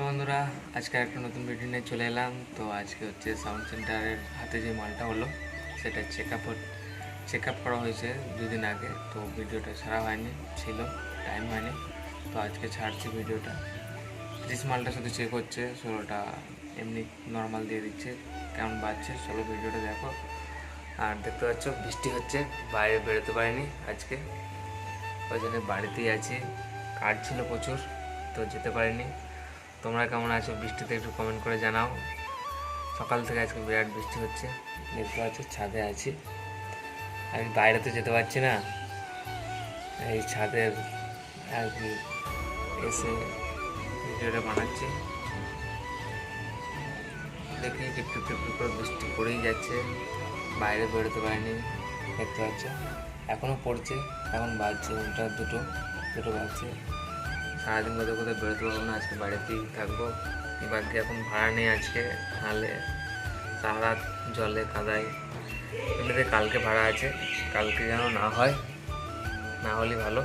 Hello বন্ধুরা, আজকে একটা নতুন ভিডিও নিয়ে চলে এলাম। তো আজকে হচ্ছে সাউন্ড সেন্টারের হাতে যে মালটা হলো, সেটা চেক আপ চেক আপ করা হয়েছে দুদিন আগে। তো ভিডিওটা ছাড়া হয়নি, ছিল টাইম হয়নি। তো আজকে ছাড়ছি ভিডিওটা ত্রিশ মালটা শুধু চেক হচ্ছে ষোলোটা এমনি নর্মাল দিয়ে দিচ্ছে, কেমন বাজছে, চলো ভিডিওটা দেখো। আর দেখতে পাচ্ছ, বৃষ্টি হচ্ছে, বাইরে বেরোতে পারিনি আজকে। ওই জন্য বাড়িতেই আছি, কাজ ছিল প্রচুর, তো যেতে পারিনি। তোমরা কেমন আছো বৃষ্টিতে একটু কমেন্ট করে জানাও। সকাল থেকে আজকে বিরাট বৃষ্টি হচ্ছে। দেখতে পাচ্ছ, ছাদে আছি। আমি বাইরে তো যেতে পারছি না। এই ছাদের আর কি এসে ভিডিওটা বানাচ্ছি। দেখি টিপ টিপ টিপ টিপ করে বৃষ্টি পড়েই যাচ্ছে। বাইরে বেরোতে পারিনি, দেখতে পাচ্ছ। এখনও পড়ছে, এখন বাজছে ওটা দুটো দুটো বাজছে। সারাদিন কোথাও কোথাও বেরোতে পারব না, আজকে বাড়িতেই থাকব। বাকি এখন ভাড়া নেই আজকে, নাহলে সারা জলে কাদায়। এমনিতে কালকে ভাড়া আছে, কালকে যেন না হয়, না হলে ভালো।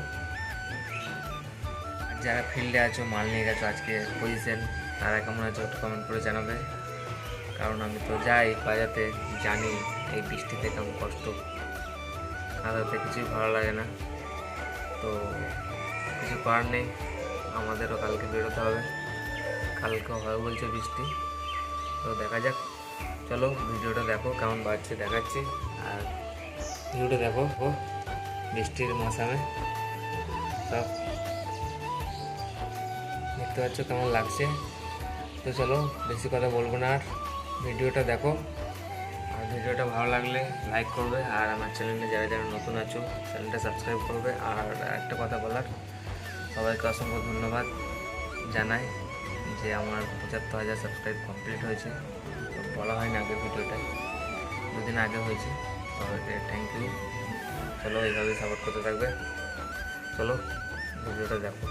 যারা ফিল্ডে আছো, মাল নিয়ে গেছো আজকে পজিশন তারা কেমন আছো একটু কমেন্ট করে জানাবে। কারণ আমি তো যাই বাজাতে, জানি এই বৃষ্টিতে কেমন কষ্ট। কাদাতে কিছুই ভালো লাগে না। তো কিছু করার নেই। আমাদেরও কালকে বেরোতে হবে। কালকে হবে বলছে বৃষ্টি। তো দেখা যাক। চলো, ভিডিওটা দেখো কেমন বাড়ছে দেখাচ্ছি। আর ভিডিওটা দেখো, ও, বৃষ্টির মৌসামে। সব দেখতে পাচ্ছ কেমন লাগছে? তো চলো, বেশি কথা বলব না আর। ভিডিওটা দেখো। আর ভিডিওটা ভালো লাগলে লাইক করবে। আর আমার চ্যানেলে যারা যারা নতুন আছো, চ্যানেলটা সাবস্ক্রাইব করবে। আর একটা কথা বলার সবাইকে অসংখ্য ধন্যবাদ জানাই যে আমার পঁচাত্তর হাজার সাবস্ক্রাইব কমপ্লিট হয়েছে। বলা হয়নি আগের ভিডিওটা দুদিন আগে হয়েছে। সবাইকে থ্যাংক ইউ চলো এইভাবে সাপোর্ট করতে থাকবে। চলো, ভিডিওটা দেখো।